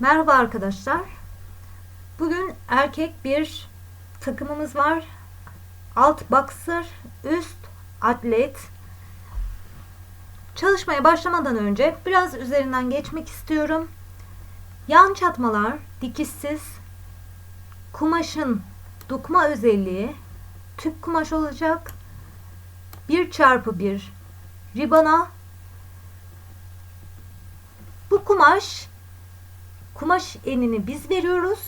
Merhaba arkadaşlar. Bugün erkek bir takımımız var. Alt boxer, üst atlet. Çalışmaya başlamadan önce biraz üzerinden geçmek istiyorum. Yan çatmalar dikişsiz. Kumaşın dokuma özelliği tüp kumaş olacak. 1 çarpı 1 ribana. Bu kumaş kumaş enini biz veriyoruz.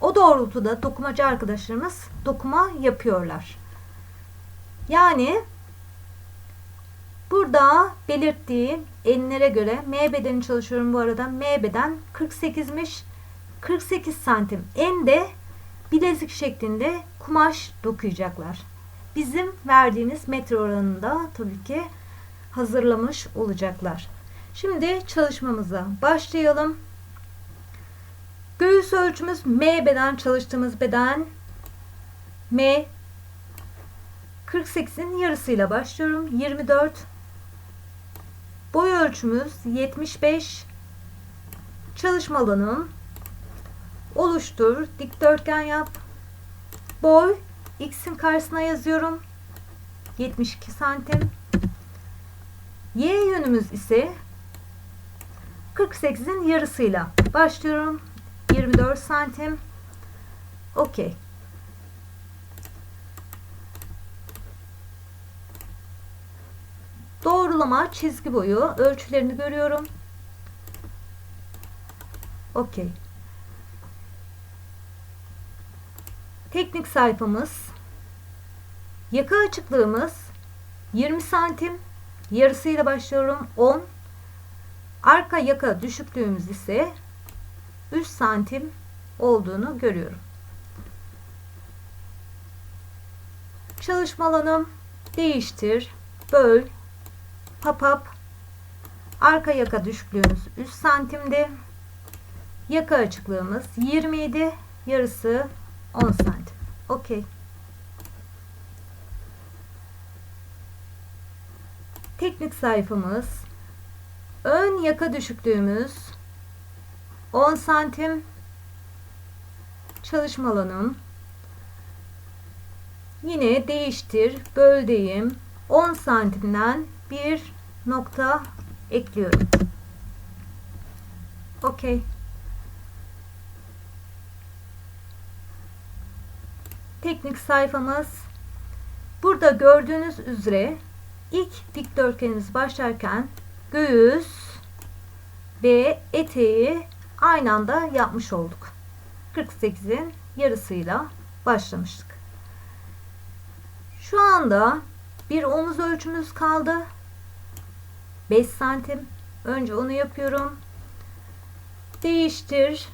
O doğrultuda dokumacı arkadaşlarımız dokuma yapıyorlar. Yani burada belirttiği enlere göre M bedeni çalışıyorum bu arada. M beden 48'miş. 48 santim ende bilezik şeklinde kumaş dokuyacaklar. Bizim verdiğimiz metre oranında tabii ki hazırlamış olacaklar. Şimdi çalışmamıza başlayalım. Göğüs ölçümüz M beden çalıştığımız beden M 48'in yarısıyla başlıyorum. 24 Boy ölçümüz 75 Çalışma alanım oluştur. Dikdörtgen yap. Boy x'in karşısına yazıyorum. 72 santim. Y yönümüz ise 48'in yarısıyla başlıyorum. 24 santim. Okey. Doğrulama çizgi boyu ölçülerini görüyorum. Okey. Teknik sayfamız yaka açıklığımız 20 santim yarısıyla başlıyorum 10 arka yaka düşüklüğümüz ise 3 santim olduğunu görüyorum. Çalışma alanım değiştir, böl, papap, arka yaka düşüklüğümüz 3 santimdi. Yaka açıklığımız 27, yarısı 10 santim. Okey. Teknik sayfamız ön yaka düşüklüğümüz 10 santim çalışma alanım. Yine değiştir böldeyim. 10 santimden bir nokta ekliyorum. Okey. Teknik sayfamız. Burada gördüğünüz üzere ilk dikdörtgenimiz başlarken göğüs ve eteği aynı anda yapmış olduk. 48'in yarısıyla başlamıştık. Şu anda bir omuz ölçümüz kaldı. 5 santim. Önce onu yapıyorum. Değiştir.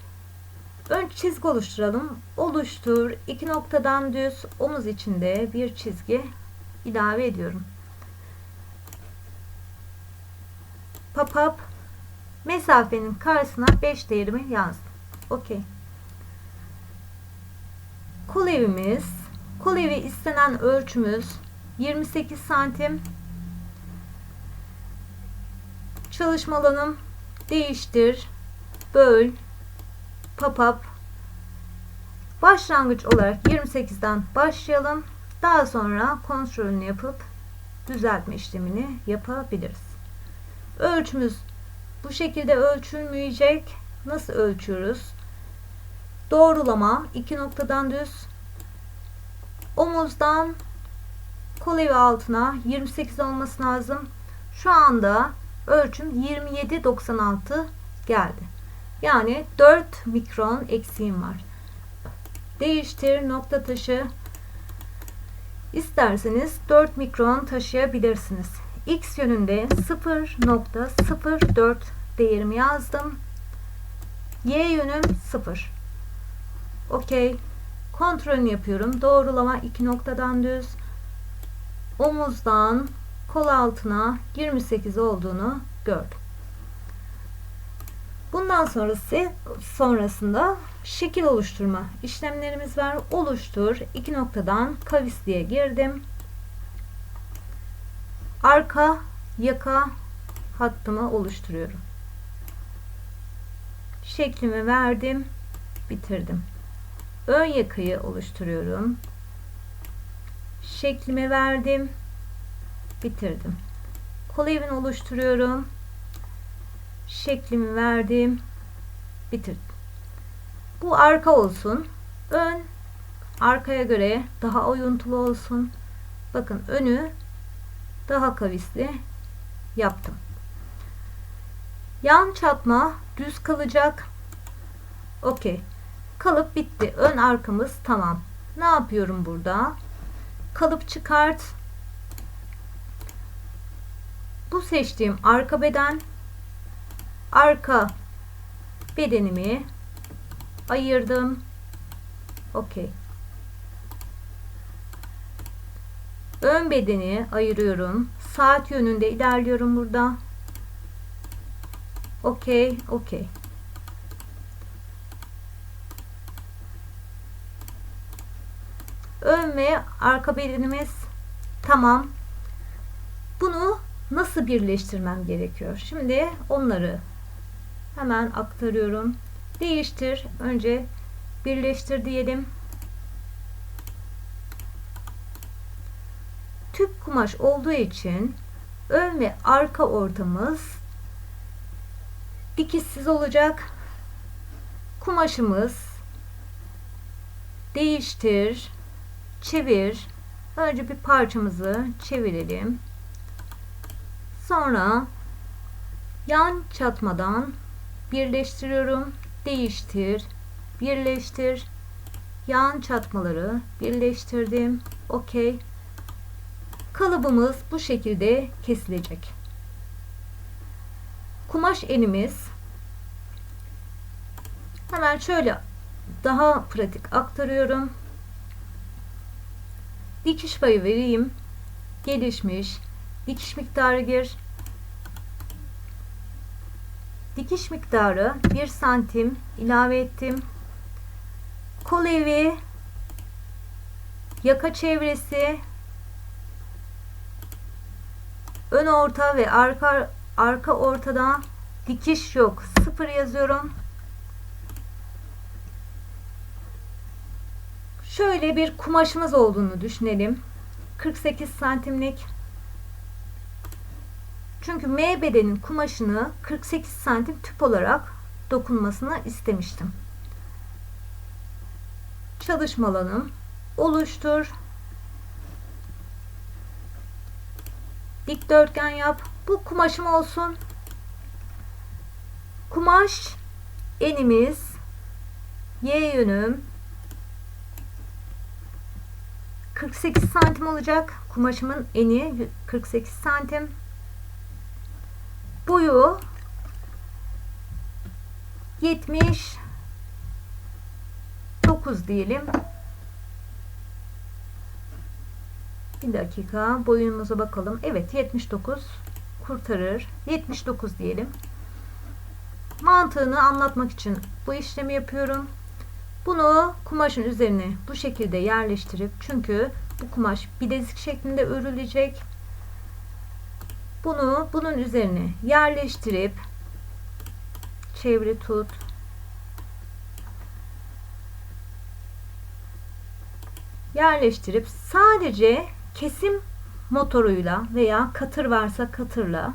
Ön çizgi oluşturalım. Oluştur. iki noktadan düz omuz içinde bir çizgi ilave ediyorum. Papap mesafenin karşısına 5 değerimi yazdım. Okey. Kol evimiz, kol evi istenen ölçümüz 28 santim. Çalışma alanım değiştir, böl, papap. Başlangıç olarak 28'den başlayalım. Daha sonra kontrolünü yapıp düzeltme işlemini yapabiliriz. Ölçümüz bu şekilde ölçülmeyecek. Nasıl ölçüyoruz? Doğrulama iki noktadan düz. Omuzdan kol evi altına 28 olması lazım. Şu anda ölçüm 27.96 geldi. Yani 4 mikron eksiğim var. Değiştir nokta taşı. İsterseniz 4 mikron taşıyabilirsiniz. X yönünde 0.04 değerimi yazdım. Y yönüm 0. Okey. Kontrolünü yapıyorum. Doğrulama 2 noktadan düz. Omuzdan kol altına 28 olduğunu gördüm. Bundan sonrası sonrasında şekil oluşturma işlemlerimiz var. Oluştur. iki noktadan kavis diye girdim. Arka yaka hattımı oluşturuyorum. Şeklimi verdim. Bitirdim. Ön yakayı oluşturuyorum. Şeklimi verdim. Bitirdim. Kol evini oluşturuyorum. Şeklimi verdim. Bitirdim. Bu arka olsun. Ön arkaya göre daha oyuntulu olsun. Bakın önü daha kavisli yaptım. Yan çatma düz kalacak. Okey. Kalıp bitti. Ön arkamız tamam. Ne yapıyorum burada? Kalıp çıkart. Bu seçtiğim arka beden arka bedenimi ayırdım. Okey. Ön bedeni ayırıyorum. Saat yönünde ilerliyorum burada. Okey, okey. Ön ve arka bedenimiz tamam. Bunu nasıl birleştirmem gerekiyor? Şimdi onları hemen aktarıyorum. Değiştir. Önce birleştir diyelim. Tüp kumaş olduğu için ön ve arka ortamız dikişsiz olacak. Kumaşımız değiştir, çevir. Önce bir parçamızı çevirelim. Sonra yan çatmadan birleştiriyorum. Değiştir, birleştir. Yan çatmaları birleştirdim. Okey. Kalıbımız bu şekilde kesilecek. Kumaş enimiz hemen şöyle daha pratik aktarıyorum. Dikiş payı vereyim. Gelişmiş. Dikiş miktarı gir. Dikiş miktarı 1 santim ilave ettim. Kol evi, yaka çevresi, ön orta ve arka arka ortada dikiş yok. Sıfır yazıyorum. Şöyle bir kumaşımız olduğunu düşünelim. 48 santimlik. Çünkü M bedenin kumaşını 48 santim tüp olarak dokunmasını istemiştim. Çalışma alanım oluştur. Dikdörtgen yap. Bu kumaşım olsun. Kumaş enimiz Y yönüm 48 santim olacak. Kumaşımın eni 48 santim. Boyu 79 diyelim. Bir dakika boyumuza bakalım. Evet 79 kurtarır. 79 diyelim. Mantığını anlatmak için bu işlemi yapıyorum. Bunu kumaşın üzerine bu şekilde yerleştirip çünkü bu kumaş bilezik şeklinde örülecek. Bunu bunun üzerine yerleştirip çevre tut. Yerleştirip sadece kesim motoruyla veya katır varsa katırla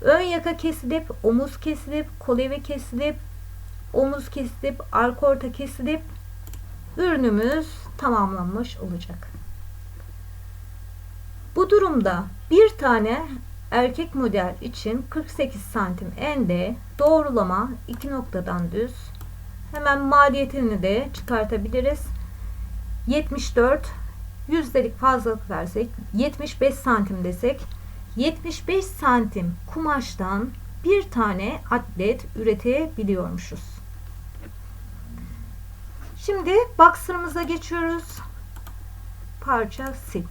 ön yaka kesilip, omuz kesilip, kol evi kesilip, omuz kesilip, arka orta kesilip ürünümüz tamamlanmış olacak. Bu durumda bir tane erkek model için 48 santim ende doğrulama iki noktadan düz hemen maliyetini de çıkartabiliriz. 74 yüzdelik fazlalık versek 75 santim desek 75 santim kumaştan bir tane atlet üretebiliyormuşuz. Şimdi boxer'ımıza geçiyoruz. Parça sil.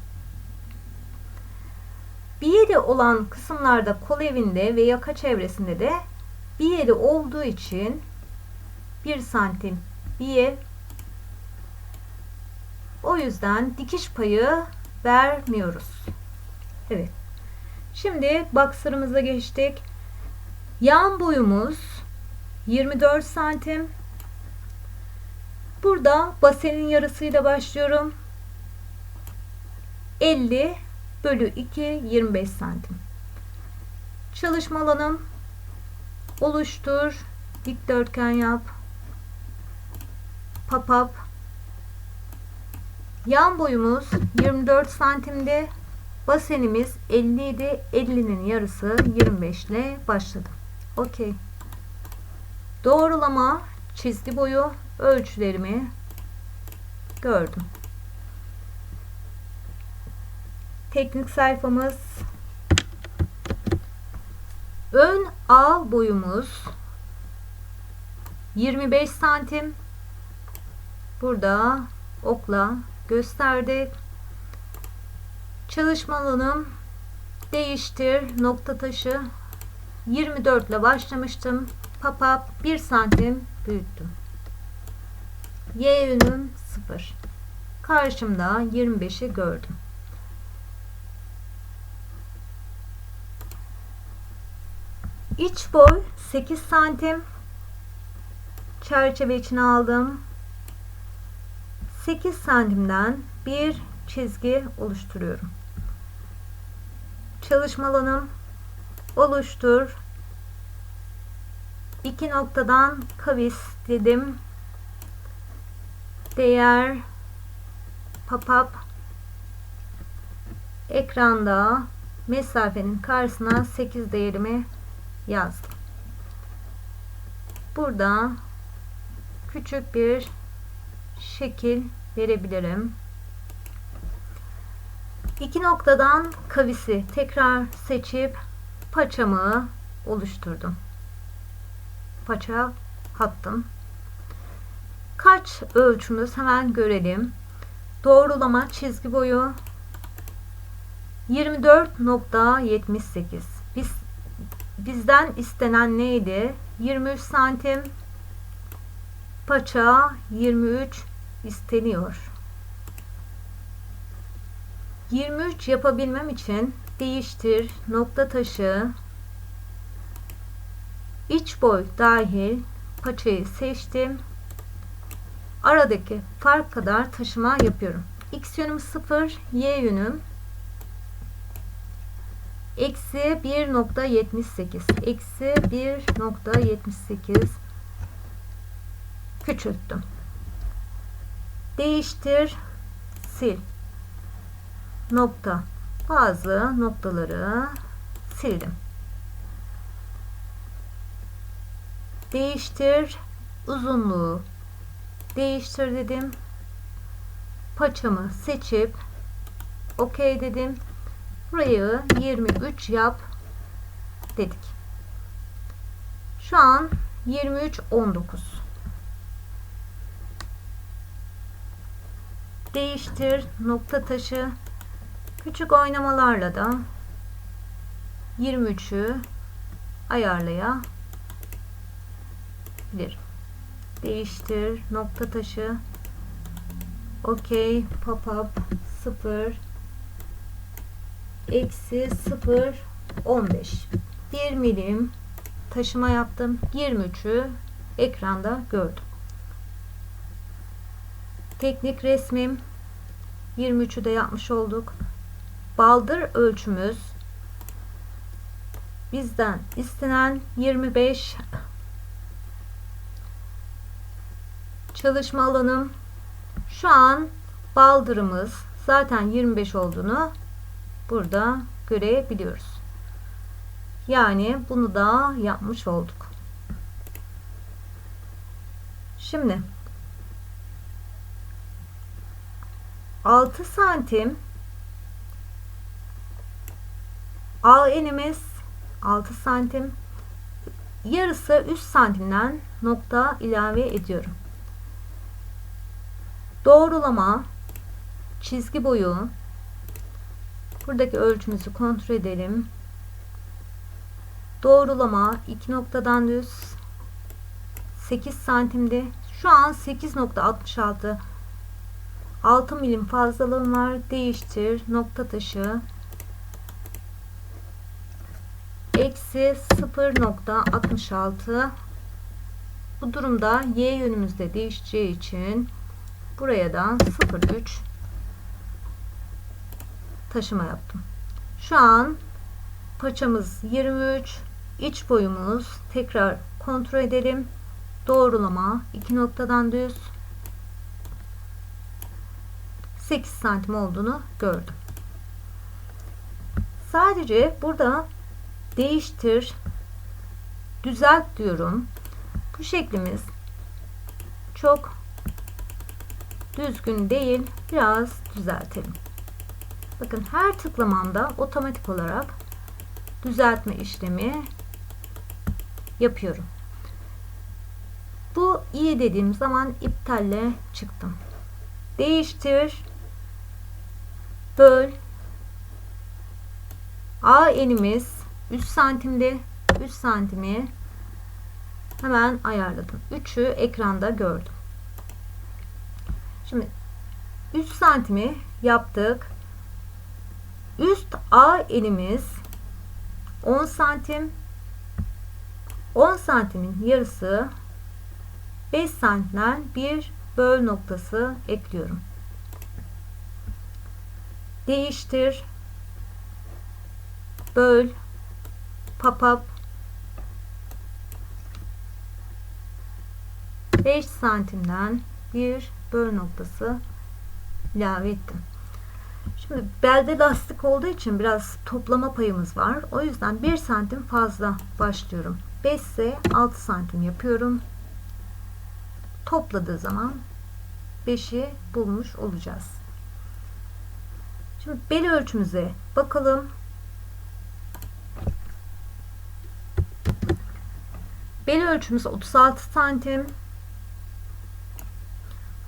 Biyeli olan kısımlarda kol evinde ve yaka çevresinde de biyeli olduğu için 1 santim biye o yüzden dikiş payı vermiyoruz. Evet. Şimdi boxer'ımıza geçtik. Yan boyumuz 24 santim. Burada basenin yarısıyla başlıyorum. 50 bölü 2 25 santim. Çalışma alanım oluştur. Dikdörtgen yap. Papap. Yan boyumuz 24 santimde. Basenimiz 50 idi. 50'nin yarısı 25 ile başladım. Okey. Doğrulama çizgi boyu ölçülerimi gördüm. Teknik sayfamız ön A boyumuz 25 santim. Burada okla gösterdik. Çalışma alanım değiştir nokta taşı 24 ile başlamıştım. Papap 1 santim büyüttüm. Y yönüm 0. Karşımda 25'i gördüm. İç boy 8 santim. Çerçeve için aldım. 8 santimden bir çizgi oluşturuyorum. Çalışma alanım oluştur. İki noktadan kavis dedim. Değer papap ekranda mesafenin karşısına 8 değerimi yazdım. Burada küçük bir şekil verebilirim. İki noktadan kavisi tekrar seçip paçamı oluşturdum. Paça hattım. Kaç ölçümüz hemen görelim. Doğrulama çizgi boyu 24.78. Biz bizden istenen neydi? 23 santim paça 23 isteniyor. 23 yapabilmem için değiştir nokta taşı iç boy dahil paçayı seçtim. Aradaki fark kadar taşıma yapıyorum. X yönüm 0, Y yönüm eksi 1.78 eksi 1.78 küçülttüm. Değiştir, sil. Nokta. Bazı noktaları sildim. Değiştir, uzunluğu. Değiştir dedim. Paçamı seçip OK dedim. Burayı 23 yap dedik. Şu an 23 19. Değiştir nokta taşı. Küçük oynamalarla da 23'ü ayarlayabilirim. Değiştir nokta taşı. OK pop-up 0 eksi 0 15 1 milim taşıma yaptım. 23'ü ekranda gördüm teknik resmim 23'ü de yapmış olduk baldır ölçümüz bizden istenen 25 çalışma alanım şu an baldırımız zaten 25 olduğunu burada görebiliyoruz. Yani bunu da yapmış olduk. Şimdi 6 santim al enimiz 6 santim yarısı 3 santimden nokta ilave ediyorum. Doğrulama çizgi boyu Buradaki ölçümüzü kontrol edelim. Doğrulama 2 noktadan düz 8 santimdi. Şu an 8.66 6 milim fazlalığım var. Değiştir nokta taşı eksi 0.66 Bu durumda y yönümüzde değişeceği için buraya da 0,3 taşıma yaptım. Şu an paçamız 23, iç boyumuz tekrar kontrol edelim. Doğrulama 2 noktadan düz 8 santim olduğunu gördüm. Sadece burada değiştir, düzelt diyorum. Bu şeklimiz çok düzgün değil. Biraz düzeltelim. Bakın her tıklamamda otomatik olarak düzeltme işlemi yapıyorum. Bu iyi dediğim zaman iptalle çıktım. Değiştir, böl, A enimiz 3 santimde 3 santimi hemen ayarladım. 3'ü ekranda gördüm. Şimdi 3 santimi yaptık. Üst A enimiz 10 santim 10 santimin yarısı 5 santimden bir böl noktası ekliyorum. Değiştir böl pop-up 5 santimden bir böl noktası ilave ettim. Şimdi belde lastik olduğu için biraz toplama payımız var. O yüzden 1 santim fazla başlıyorum. 5 ise 6 santim yapıyorum. Topladığı zaman 5'i bulmuş olacağız. Şimdi bel ölçümüze bakalım. Bel ölçümüz 36 santim.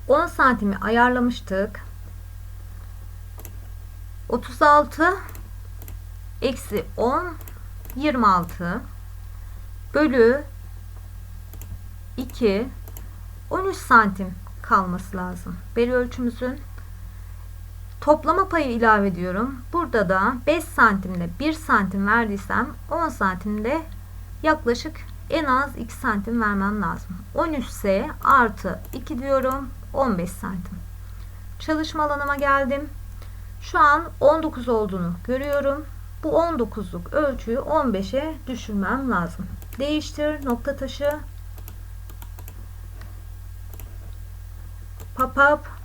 10 santimi ayarlamıştık. 36 eksi 10 26 bölü 2 13 santim kalması lazım. Bel ölçümüzün toplama payı ilave ediyorum. Burada da 5 santimle 1 santim verdiysem 10 santimde yaklaşık en az 2 santim vermem lazım. 13 ise artı 2 diyorum 15 santim. Çalışma alanıma geldim. Şu an 19 olduğunu görüyorum. Bu 19'luk ölçüyü 15'e düşürmem lazım. Değiştir nokta taşı. Pop-up.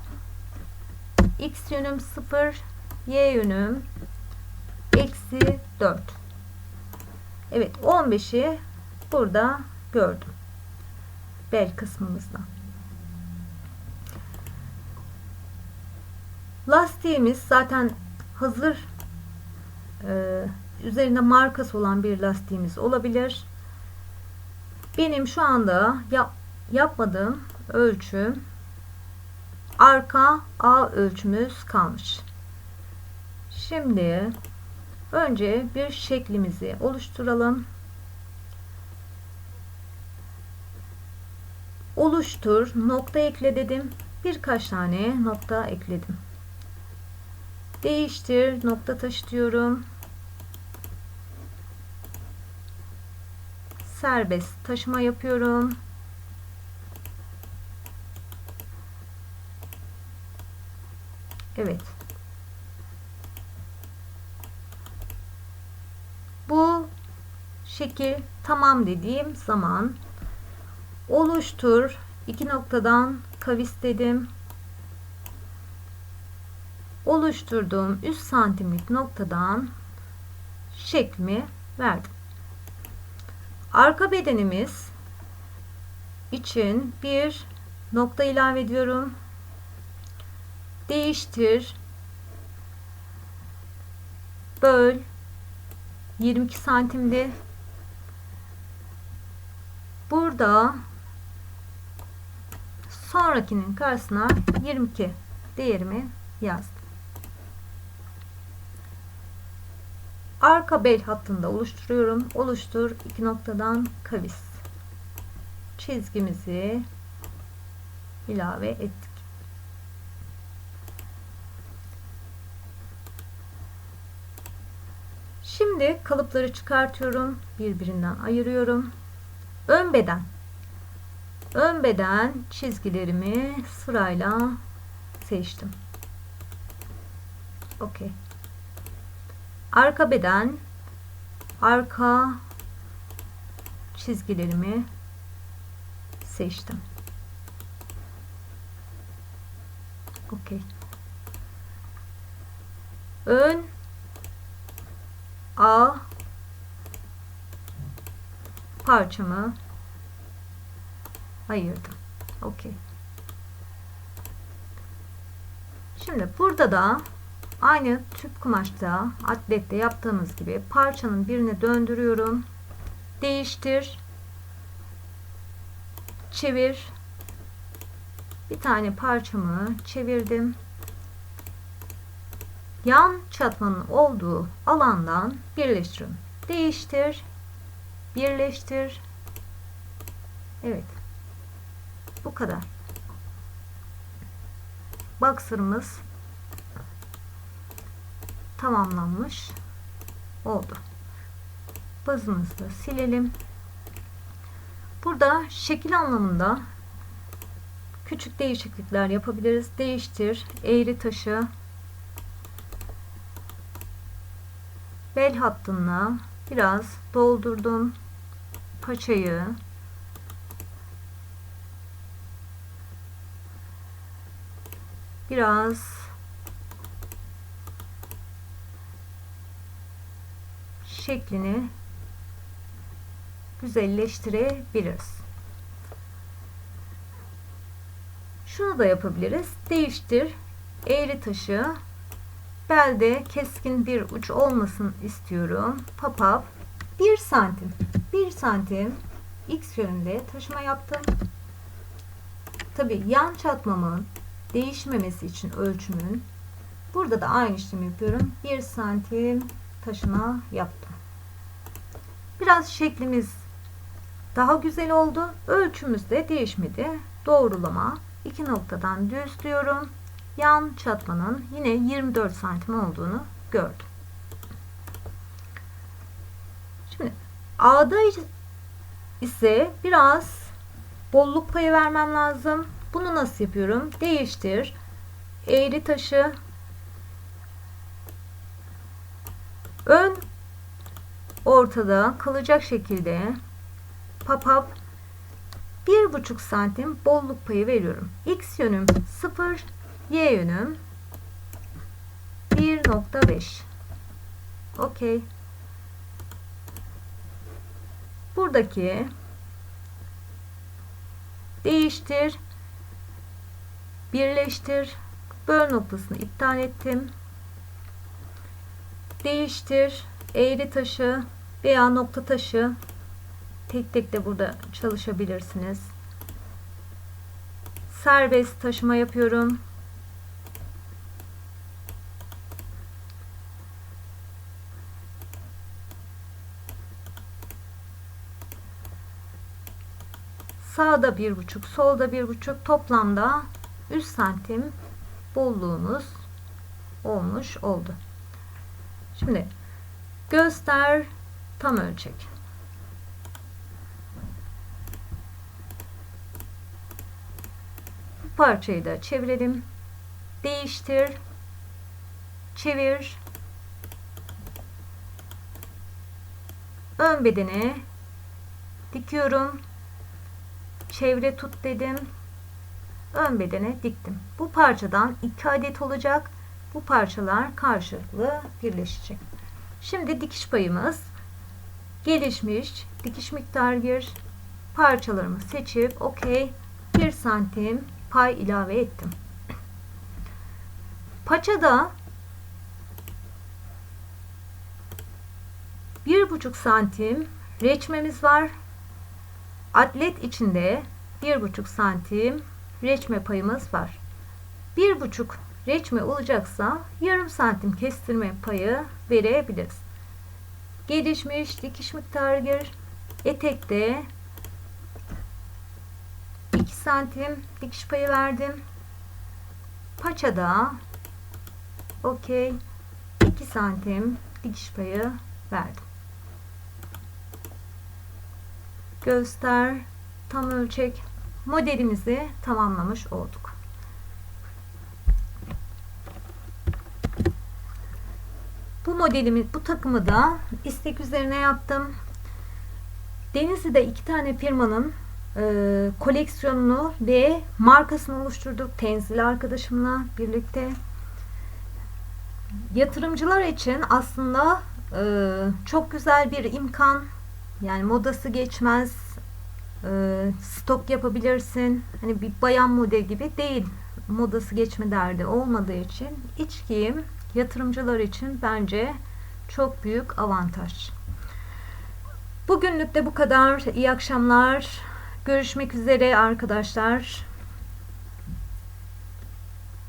X yönüm 0. Y yönüm eksi 4. Evet 15'i burada gördüm. Bel kısmımızda. Lastiğimiz zaten hazır e, üzerinde markası olan bir lastiğimiz olabilir. Benim şu anda yap, yapmadığım ölçü arka A ölçümüz kalmış. Şimdi önce bir şeklimizi oluşturalım. Oluştur, nokta ekle dedim. Birkaç tane nokta ekledim. Değiştir, nokta taşı diyorum. Serbest taşıma yapıyorum. Evet. Bu şekil tamam dediğim zaman oluştur iki noktadan kavis dedim oluşturduğum 3 santimlik noktadan şeklimi verdim. Arka bedenimiz için bir nokta ilave ediyorum. Değiştir. Böl. 22 santimdi. Burada sonrakinin karşısına 22 değerimi yazdım. Arka bel hattında oluşturuyorum. Oluştur iki noktadan kavis. Çizgimizi ilave ettik. Şimdi kalıpları çıkartıyorum. Birbirinden ayırıyorum. Ön beden Ön beden çizgilerimi sırayla seçtim. Okey. Arka beden arka çizgilerimi seçtim. Okey. Ön A parçamı ayırdım. Okey. Şimdi burada da aynı tüp kumaşta atlette yaptığımız gibi parçanın birini döndürüyorum. Değiştir. Çevir. Bir tane parçamı çevirdim. Yan çatmanın olduğu alandan birleştiriyorum. Değiştir. Birleştir. Evet. Bu kadar. Boxer'ımız tamamlanmış oldu. Bazımızı da silelim. Burada şekil anlamında küçük değişiklikler yapabiliriz. Değiştir, eğri taşı, bel hattına biraz doldurdum. Paçayı biraz şeklini güzelleştirebiliriz. Şunu da yapabiliriz. Değiştir. Eğri taşı. Belde keskin bir uç olmasın istiyorum. Papap 1 santim. 1 santim x yönünde taşıma yaptım. Tabi yan çatmamın değişmemesi için ölçümün burada da aynı işlemi yapıyorum. 1 santim taşıma yaptım. Biraz şeklimiz daha güzel oldu. Ölçümüz de değişmedi. Doğrulama. iki noktadan düzlüyorum. Yan çatmanın yine 24 santim olduğunu gördüm. Şimdi A'da ise biraz bolluk payı vermem lazım. Bunu nasıl yapıyorum? Değiştir. Eğri taşı ön ortada kalacak şekilde papap bir buçuk santim bolluk payı veriyorum. X yönüm 0, Y yönüm 1.5. Okey. Buradaki değiştir, birleştir, böl noktasını iptal ettim. Değiştir, eğri taşı veya nokta taşı tek tek de burada çalışabilirsiniz. Serbest taşıma yapıyorum. Sağda bir buçuk, solda bir buçuk, toplamda 3 santim bolluğumuz olmuş oldu. Şimdi göster tam ölçek. Bu parçayı da çevirelim. Değiştir. Çevir. Ön bedeni dikiyorum çevre tut dedim. Ön bedene diktim. Bu parçadan iki adet olacak. Bu parçalar karşılıklı birleşecek. Şimdi dikiş payımız gelişmiş. Dikiş miktar gir. Parçalarımı seçip okey 1 santim pay ilave ettim. Paçada bir buçuk santim reçmemiz var. Atlet içinde 1,5 santim reçme payımız var. 1,5 reçme olacaksa yarım santim kestirme payı verebiliriz. Gelişmiş dikiş miktarı gir. Etekte 2 santim dikiş payı verdim. Paçada okey 2 santim dikiş payı verdim. Göster tam ölçek modelimizi tamamlamış olduk. Bu modelimi, bu takımı da istek üzerine yaptım. Denizli'de iki tane firmanın e, koleksiyonunu ve markasını oluşturduk. Tenzil arkadaşımla birlikte. Yatırımcılar için aslında e, çok güzel bir imkan. Yani modası geçmez. E, stok yapabilirsin. Hani bir bayan model gibi değil. Modası geçme derdi olmadığı için iç giyim yatırımcılar için bence çok büyük avantaj. Bugünlük de bu kadar. İyi akşamlar. Görüşmek üzere arkadaşlar.